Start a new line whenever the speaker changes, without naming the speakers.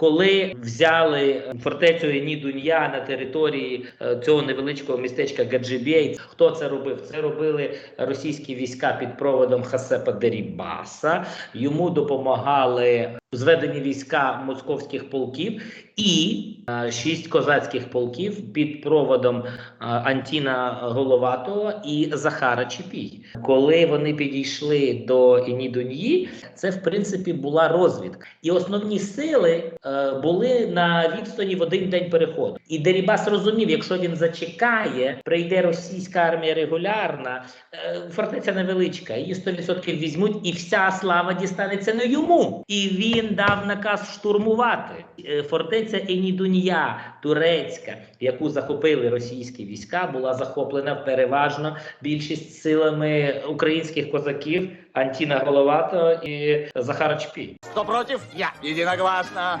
Коли взяли фортецю Енідунья на території е, цього невеличкого містечка Гаджибєй, хто це робив? Це робили російські війська під проводом Хасепа Дерібаса. Йому допомагали зведені війська московських полків і е, шість козацьких полків під проводом е, Антіна Головатого і Захара Чіпій. Коли вони підійшли до Енідуньї, це в принципі була розвідка, і основні сили е, були на відстані в один день переходу. І Дерібас розумів, якщо він зачекає, прийде російська армія регулярна, фортеця невеличка, її 100% візьмуть, і вся слава дістанеться не йому. І він дав наказ штурмувати Е, фортеця Енідунья, турецька, яку захопили російські війська, була захоплена переважно більшість силами українських козаків Антіна Головатого і Захара Чпі.
Хто проти? Я. Единогласно.